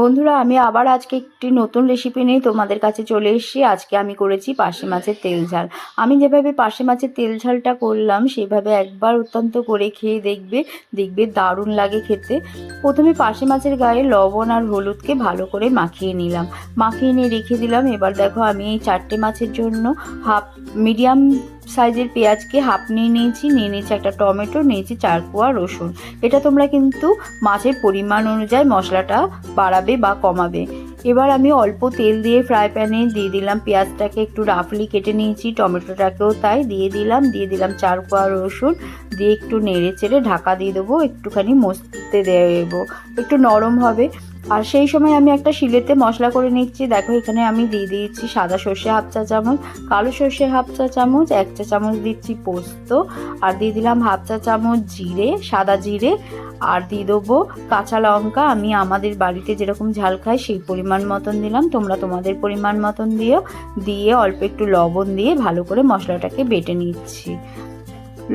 বন্ধুরা, আমি আবার আজকে একটি নতুন রেসিপি নিয়ে তোমাদের কাছে চলে এসেছি। আজকে আমি করেছি পার্শে মাছের তেল ঝাল। আমি যেভাবে পার্শে মাছের তেল ঝালটা করলাম, সেভাবে একবার অত্যন্ত করে খেয়ে দেখবে দেখবে দারুণ লাগে খেতে। প্রথমে পার্শে মাছের গায়ে লবণ আর হলুদকে ভালো করে মাখিয়ে নিলাম। মাখিয়ে নিয়ে রেখে দিলাম। এবার দেখো, আমি এই চারটে মাছের জন্য হাফ মিডিয়াম সাইজের পেঁয়াজকে হাফ নিয়ে নিয়েছি নিয়ে নিয়েছি একটা টমেটো নিয়েছি চার কোয়া রসুন। এটা তোমরা কিন্তু মাছের পরিমাণ অনুযায়ী মশলাটা বাড়াবে বা কমাবে। এবার আমি অল্প তেল দিয়ে ফ্রাই প্যানে দিয়ে দিলাম পেঁয়াজটাকে, একটু রাফলি কেটে নিয়েছি, টমেটোটাকেও তাই দিয়ে দিলাম দিয়ে দিলাম চার কোয়া রসুন, দিয়ে একটু নেড়ে চেড়ে ঢাকা দিয়ে দেবো, একটুখানি মস্তে দেবো একটু নরম হবে। আর সেই সময় আমি একটা শিলেতে মশলা করে নিচ্ছি। দেখো, এখানে আমি দিয়ে দিয়েছি সাদা সর্ষে হাফ চা চামচ, কালো সর্ষে হাফ চা চামচ, এক চা চামচ দিচ্ছি পোস্ত, আর দিয়ে দিলাম হাফ চা চামচ জিরে, সাদা জিরে, আর দিয়ে দেবো কাঁচা লঙ্কা। আমি আমাদের বাড়িতে যেরকম ঝাল খাই, সেই পরিমাণ মতন দিলাম। তোমরা তোমাদের পরিমাণ মতন দিও। দিয়ে অল্প একটু লবণ দিয়ে ভালো করে মশলাটাকে বেটে নিচ্ছি।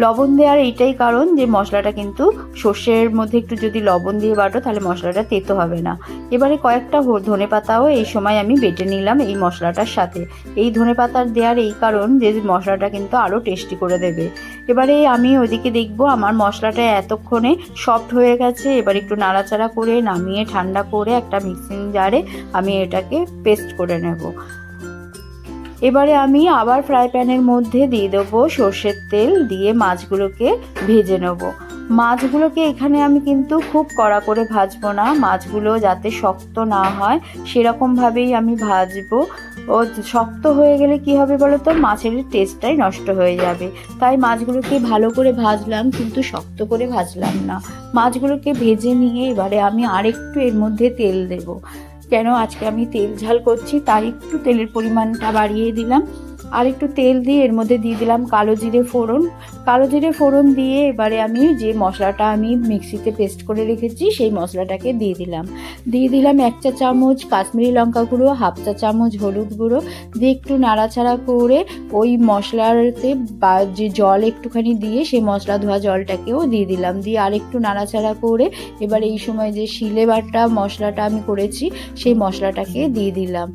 লবণ দেওয়ার এইটাই কারণ যে মশলাটা কিন্তু সর্ষের মধ্যে একটু যদি লবণ দিয়ে বাটো, তাহলে মশলাটা তেতো হবে না। এবারে কয়েকটা ধনে পাতাও এই সময় আমি বেটে নিলাম এই মশলাটার সাথে। এই ধনে পাতার দেওয়ার এই কারণ যে মশলাটা কিন্তু আরও টেস্টি করে দেবে। এবারে আমি ওইদিকে দেখব আমার মশলাটা এতক্ষণে সফট হয়ে গেছে, এবার একটু নাড়াচাড়া করে নামিয়ে ঠান্ডা করে একটা মিক্সিং জারে আমি এটাকে পেস্ট করে নেব। এবারে আমি আবার ফ্রাই প্যানের মধ্যে দিয়ে দেবো সর্ষের তেল, দিয়ে মাছগুলোকে ভেজে নেব। মাছগুলোকে এখানে আমি কিন্তু খুব কড়া করে ভাজবো না। মাছগুলো যাতে শক্ত না হয় সেরকমভাবেই আমি ভাজবো। ও শক্ত হয়ে গেলে কি হবে বলো তো মাছের টেস্টটাই নষ্ট হয়ে যাবে। তাই মাছগুলোকে ভালো করে ভাজলাম, কিন্তু শক্ত করে ভাজলাম না। মাছগুলোকে ভেজে নিয়ে এবারে আমি আরেকটু এর মধ্যে তেল দেবো। কেন আজকে আমি তেল ঝাল করছি তাই একটু তেলের পরিমাণটা বাড়িয়ে দিলাম। আর একটু তেল দিয়ে এর মধ্যে দিয়ে দিলাম কালো জিরে ফোড়ন। কালো জিরে ফোড়ন দিয়ে এবারে আমি যে মশলাটা আমি মিক্সিতে পেস্ট করে রেখেছি, সেই মশলাটাকে দিয়ে দিলাম। দিয়ে দিলাম এক চা চামচ কাশ্মীরি লঙ্কা গুঁড়ো, হাফ চা চামচ হলুদ গুঁড়ো। দিয়ে একটু নাড়াচাড়া করে ওই মশলাতে বা যে জল একটুখানি দিয়ে সেই মশলা ধোয়া জলটাকেও দিয়ে দিলাম। দিয়ে আর একটু নাড়াচাড়া করে এবার এই সময় যে শিলে বাটা মশলাটা আমি করেছি, সেই মশলাটাকে দিয়ে দিলাম।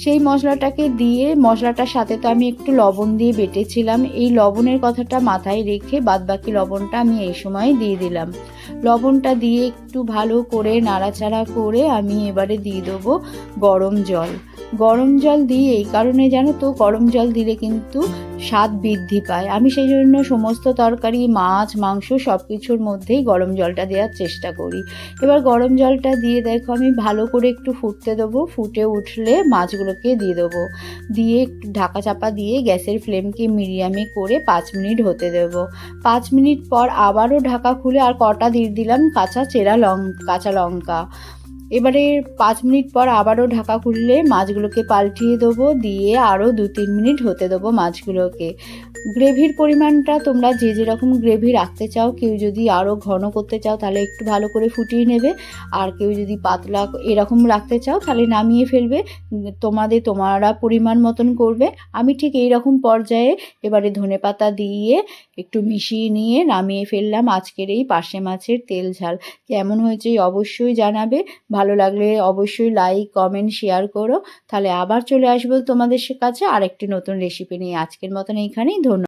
সেই মশলাটাকে দিয়ে মশলাটার সাথে তো আমি একটু লবণ দিয়ে বেটেছিলাম। এই লবণের কথাটা মাথায় রেখে বাদবাকি লবণটা আমি এই সময় দিয়ে দিলাম। লবণটা দিয়ে একটু ভালো করে নাড়াচাড়া করে আমি এবারে দিয়ে দেবো গরম জল। গরম জল দিই এই কারণে জানো তো গরম জল দিলে কিন্তু স্বাদ বৃদ্ধি পায়। আমি সেই জন্য সমস্ত তরকারি, মাছ, মাংস সব কিছুর মধ্যেই গরম জলটা দেওয়ার চেষ্টা করি। এবার গরম জলটা দিয়ে দেখো আমি ভালো করে একটু ফুটতে দেবো। ফুটে উঠলে মাছগুলোকে দিয়ে দেবো। দিয়ে একটু ঢাকা চাপা দিয়ে গ্যাসের ফ্লেমকে মিডিয়ামে করে পাঁচ মিনিট হতে দেবো। পাঁচ মিনিট পর আবারও ঢাকা খুলে আর কটা দিয়ে দিলাম কাঁচা চেরা লং, কাঁচা লঙ্কা। এবারে পাঁচ মিনিট পর আবারও ঢাকা খুললে মাছগুলোকে পাল্টিয়ে দেবো, দিয়ে আরও দু তিন মিনিট হতে দেবো মাছগুলোকে। গ্রেভির পরিমাণটা তোমরা যে যেরকম গ্রেভি রাখতে চাও, কেউ যদি আরও ঘন করতে চাও তাহলে একটু ভালো করে ফুটিয়ে নেবে। আর কেউ যদি পাতলা এরকম রাখতে চাও তাহলে নামিয়ে ফেলবে, তোমাদের তোমারা পরিমাণ মতন করবে। আমি ঠিক এই রকম পর্যায়ে এবারে ধনে পাতা দিয়ে একটু মিশিয়ে নিয়ে নামিয়ে ফেললাম আজকের এই পার্শে মাছের তেল ঝাল। কেমন হয়েছে অবশ্যই জানাবে। ভালো লাগলে অবশ্যই লাইক কমেন্ট শেয়ার করো। তাহলে আবার চলে আসব তোমাদের কাছে। আরেকটি নতুন রেসিপি নিয়ে। আজকের মতন এইখানেই। ধন্যবাদ।